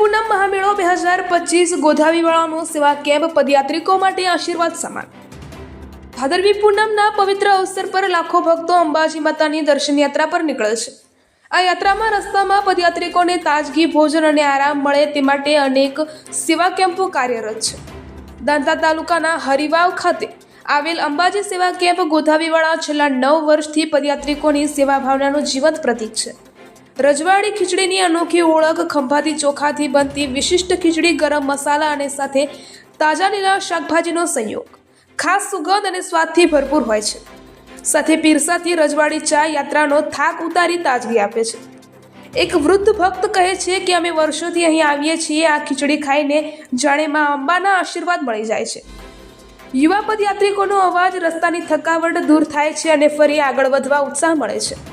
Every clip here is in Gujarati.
પૂનમ મહામેળો બે હજાર પચીસ ગોધાવીવાળાનો સેવા કેમ્પ પદયાત્રિકો માટે આશીર્વાદ સમાન. ભાદરવી પૂનમના પવિત્ર અવસર પર લાખો ભક્તો અંબાજી માતાની દર્શન યાત્રા પર નીકળે છે. આ યાત્રામાં રસ્તામાં પદયાત્રિકોને તાજગી, ભોજન અને આરામ મળે તે માટે અનેક સેવા કેમ્પો કાર્યરત છે. દાંતા તાલુકાના હરિવાવ ખાતે આવેલ અંબાજી સેવા કેમ્પ ગોધાવીવાળા છેલ્લા નવ વર્ષથી પદયાત્રિકોની સેવા ભાવનાનું જીવંત પ્રતીક છે. રજવાડી ખીચડીની અનોખી ઓળખ ખંભાતી ચોખાથી બનતી વિશિષ્ટ ખીચડી, ગરમ મસાલા અને સાથે તાજા લીલા શાકભાજીનો સંયોગ. ખાસ સુગંધ અને સ્વાદથી ભરપૂર હોય છે. સાથે પીરસાથી રજવાડી ચા યાત્રાનો થાક ઉતારી તાજગી આપે છે. એક વૃદ્ધ ભક્ત કહે છે કે અમે વર્ષોથી અહીં આવીએ છીએ, આ ખીચડી ખાઈને જાણે માં અંબાના આશીર્વાદ મળી જાય છે. યુવા પદયાત્રિકોનો અવાજ રસ્તાની થકાવટ દૂર થાય છે અને ફરી આગળ વધવા ઉત્સાહ મળે છે.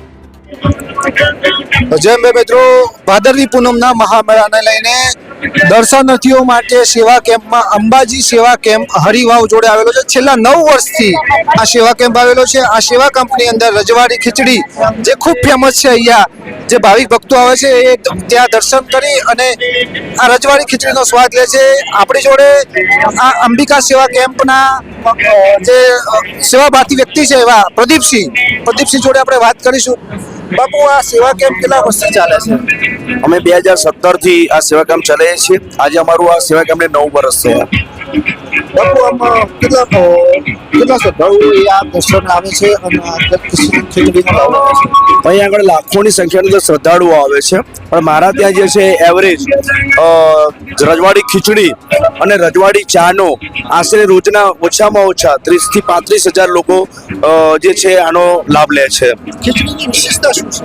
જય બે મિત્રો. ભાદરવી પૂનમના મહામેળાને લઈને દર્શનાર્થીઓ માટે સેવા કેમ્પમાં અંબાજી સેવા કેમ્પ હરિવાવ જોડે આવેલો છે. છેલ્લા નવ વર્ષથી આ સેવા કેમ્પ આવેલો છે. આ સેવા કેમ્પની અંદર રજવાડી ખીચડી જે ખૂબ ફેમસ છે અહીંયા, જે ભાવિક ભક્તો આવે છે એ ત્યાં દર્શન કરી અને આ રજવાડી ખીચડીનો સ્વાદ લે છે. આપણી જોડે આ અંબિકા સેવા કેમ્પના જે સેવા ભારતી વ્યક્તિ છે એવા પ્રદીપસિંહ. પ્રદીપસિંહ જોડે આપણે વાત કરીશું. બાપુ, આ સેવા કેમ્પ કેટલા વર્ષથી ચાલે છે? અમે બે હજાર સત્તરથી આ સેવા કેમ્પ ચલાવીએ છીએ. આજે અમારું આ સેવા કેમ્પને નવ વર્ષ થયા. બાપુ આમ કેટલા કેટલા શ્રદ્ધાળુઓ આ દર્શન આવે છે અને આ ખીચડીનો લાભ લે છે? અહીં આગળ લાખોની સંખ્યાની અંદર શ્રદ્ધાળુઓ આવે છે. પણ મારા ત્યાં જે છે એવરેજ રજવાડી ખીચડી અને રજવાડી ચાનો આશરે રોજના ઓછામાં ઓછા ત્રીસથી પાંત્રીસ હજાર લોકો જે છે આનો લાભ લે છે. ખીચડીની વિશેષતા શું છે?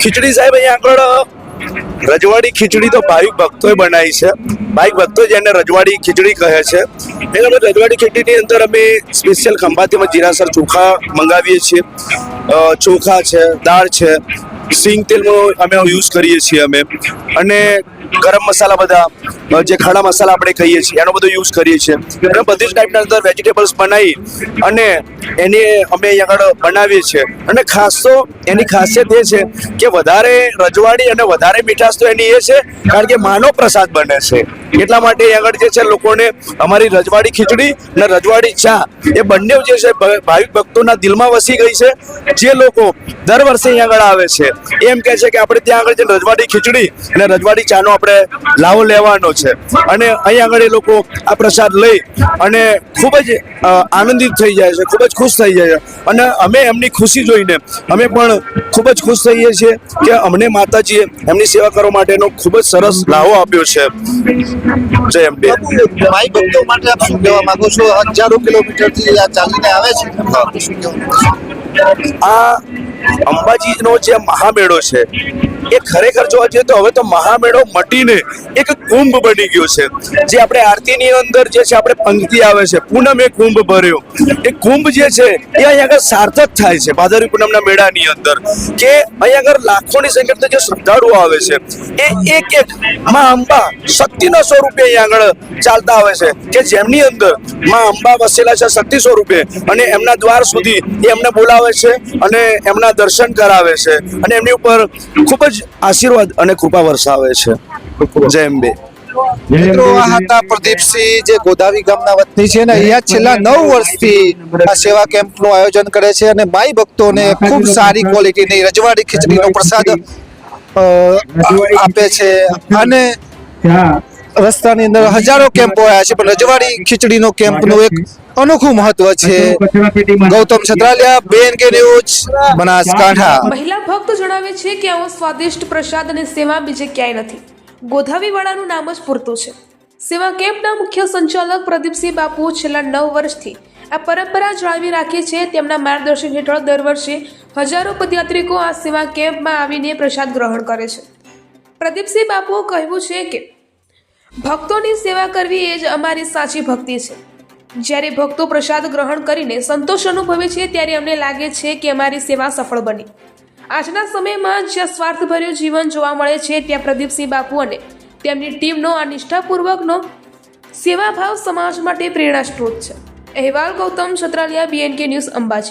ખીચડી સાહેબ અહીંયા આગળ રજવાડી ખીચડી તો ભાવિક ભક્તોએ બનાવી છે. ભાવિક ભક્તો જેને રજવાડી ખીચડી કહે છે. એ અમે રજવાડી ખીચડીની અંદર અમે સ્પેશિયલ ખંભાતીમાં જીરાસર ચોખા મંગાવીએ છીએ. ચોખા છે, દાળ છે. સિંગ તેલનો અમે યુઝ કરીએ છીએ અમે. અને ગરમ મસાલા બધા જે ખડા મસાલા આપણે કહીએ છીએ, એનો બધો યુઝ કરીએ છીએ. અને બધી જ ટાઈપના અંદર વેજીટેબલ્સ બનાવી અને એની અમે અહીંયા આગળ બનાવીએ છીએ. અને ખાસ તો એની ખાસિયત એ છે કે વધારે રજવાડી અને વધારે મીઠાશ તો એની એ છે, કારણ કે માનો પ્રસાદ બને છે. એટલા માટે અહીંયા આગળ જે છે લોકોને અમારી રજવાડી ખીચડી અને રજવાડી ચા એ બંને જે છે ભાવિક ભક્તોના દિલમાં વસી ગઈ છે. જે લોકો દર વર્ષે અહીંયા આગળ આવે છે. એમ કહે છે કે આપણે ત્યાં આગળ જે રજવાડી ખીચડી અને રજવાડી ચાનો આપણે લાવો લેવાનો છે. અને અહીંયા આગળ એ લોકો આ પ્રસાદ લઈ અને ખૂબ જ આનંદિત થઈ જાય છે ખૂબ જ ખુશ થઈ જાય છે. અને અમે એમની ખુશી જોઈને અમે પણ ખૂબ જ ખુશ થઈએ છીએ કે અમને માતાજીએ એમની સેવા કરવા માટેનો ખૂબ જ સરસ લાવો આપ્યો છે. જય અંબે ભાઈ ભક્તો માટે આપ શું કહેવા માંગો છો? હજારો કિલોમીટરથી આ ચાલીને આવે છો? આ અંબાજીનો જે મહામેળો છે એ ખરેખર જોવા જઈએ તો હવે તો મહામેળો મટીને એક કુંભ બની ગયો છે. જે આપણે આરતીની અંદર જે છે આપણે પંક્તિ આવે છે, પૂનમ એ કુંભ ભર્યો. એ કુંભ જે છે, એ અહીંયા આગળ સાર્થક થાય છે ભાદરવી પૂનમના મેળાની અંદર. કે અહીંયા આગળ લાખોની સંખ્યામાં જે શ્રદ્ધાળુઓ આવે છે, એ એક એક માં અંબા શક્તિના સ્વરૂપે અહીંયા આગળ ચાલતા આવે છે. કે જેમની અંદરમાં અંબા વસેલા છે શક્તિ સ્વરૂપે અને એમના દ્વાર સુધી એ એમને બોલાવે છે અને એમના દર્શન કરાવે છે. અને એમની ઉપર ખૂબ જ આશીર્વાદ અને કૃપા વરસાવે છે. જય અંબે. મિત્રો આ હતા પ્રદીપસિંહ જે ગોદાવી ગામના વતની છે ને અહીંયા છેલ્લા નવ વર્ષથી આ સેવા કેમ્પનું આયોજન કરે છે અને માઈ ભક્તોને ખૂબ સારી ક્વોલિટીની રજવાડી ખીચડીનો પ્રસાદ આપે છે. અને રસ્તાની અંદર હજારો કેમ્પો આવ્યા છે, પણ રજવાડી, ખીચડીનો કેમ્પનું એક અનોખું મહત્વ છે. ગૌતમ છત્રાલિયા બેન કે ન્યૂઝ બનાસકાંઠા. મહિલા ભક્ત જણાવે છે કે આવો સ્વાદિષ્ટ પ્રસાદ અને સેવા બીજે ક્યાંય નથી. ગોધાવીવાળાનું નામ જ પૂરતું છે. સેવા કેમ્પના મુખ્ય સંચાલક પ્રદીપસિંહ બાપુ છેલ્લા નવ વર્ષથી આ પરંપરા જાળવી રાખી છે. તેમના માર્ગદર્શન હેઠળ દર વર્ષે હજારો પદયાત્રિકો આ સેવા કેમ્પમાં આવીને પ્રસાદ ગ્રહણ કરે છે. પ્રદીપસિંહ બાપુએ કહેવું છે કે ભક્તોની સેવા કરવી એ જ અમારી સાચી ભક્તિ છે. જ્યારે ભક્તો પ્રસાદ ગ્રહણ કરીને સંતોષ અનુભવે છે, ત્યારે અમને લાગે છે કે અમારી સેવા સફળ બની. આજના સમયમાં જ્યાં સ્વાર્થભર્યું જીવન જોવા મળે છે, ત્યાં પ્રદીપસિંહ બાપુ અને તેમની ટીમનો આ નિષ્ઠાપૂર્વકનો સેવાભાવ સમાજ માટે પ્રેરણા સ્ત્રોત છે. અહેવાલ ગૌતમ છત્રાલિયા બીએનકે ન્યૂઝ અંબાજી.